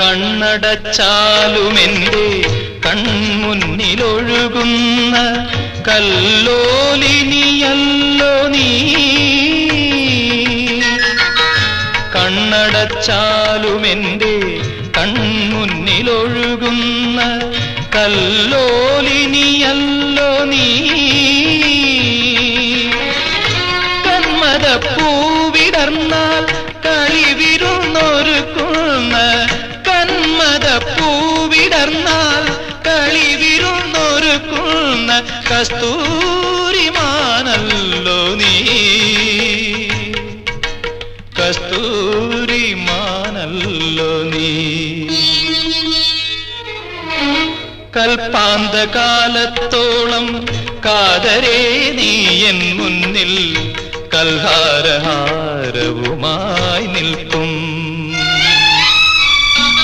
കണ്ണടച്ചാലുമെന്റെ കൺമുന്നിലൊഴുകുന്ന കല്ലോലിനിയല്ലോ നീ. കണ്ണടച്ചാലുമെന്റെ കൺമുന്നിലൊഴുകുന്ന കല്ലോലിനിയല്ലോ നീ. കന്മദപ്പൂവിടർന്നാൽ കന്മദപ്പൂവിടർന്നാൽ കളിവിരുന്നൊരുക്കുന്ന കസ്തൂരിമാനല്ലോ നീ. കസ്തൂരിമാനല്ലോ നീ. കൽപ്പാന്ത കാലത്തോളം കാതരേ നീ എൻ മുന്നിൽ കൽഹാരഹാരവുമായി നിൽക്കും.